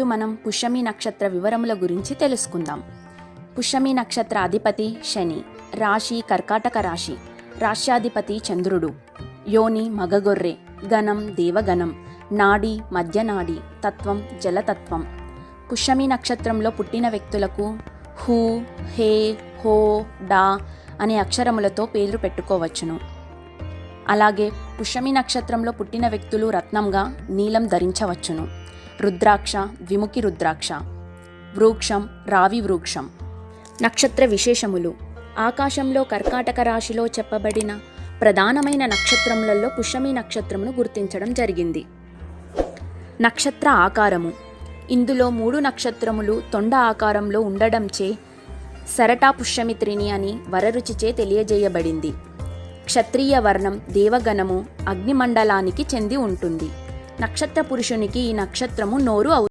First మనం పుష్యమి నక్షత్ర వివరముల గురించి తెలుసుకుందాం. పుష్యమి నక్షత్ర అధిపతి శని రాశి కర్కాటక రాశి రాశ్యాధిపతి చంద్రుడు యోని మగగొర్రె గణం దేవగణం నాడి మధ్యనాడి తత్వం జలతత్వం. పుష్యమి నక్షత్రంలో పుట్టిన వ్యక్తులకు హూ హే హో డా అనే అక్షరములతో పేర్లు పెట్టుకోవచ్చును. అలాగే పుష్యమి నక్షత్రంలో పుట్టిన వ్యక్తులు రత్నంగా నీలం ధరించవచ్చును. రుద్రాక్ష ద్విముఖి రుద్రాక్ష. వృక్షం రావి వృక్షం. నక్షత్ర విశేషములు. ఆకాశంలో కర్కాటక రాశిలో చెప్పబడిన ప్రధానమైన నక్షత్రములలో పుష్యమి నక్షత్రమును గుర్తించడం జరిగింది. నక్షత్ర ఆకారము. ఇందులో మూడు నక్షత్రములు తొండ ఆకారంలో ఉండడంచే సరటా పుష్యమిత్రిని అని వరరుచిచే తెలియజేయబడింది. క్షత్రియ వర్ణం దేవగణము అగ్నిమండలానికి చెంది ఉంటుంది. నక్షత్ర పురుషునికి ఈ నక్షత్రము నోరు అవు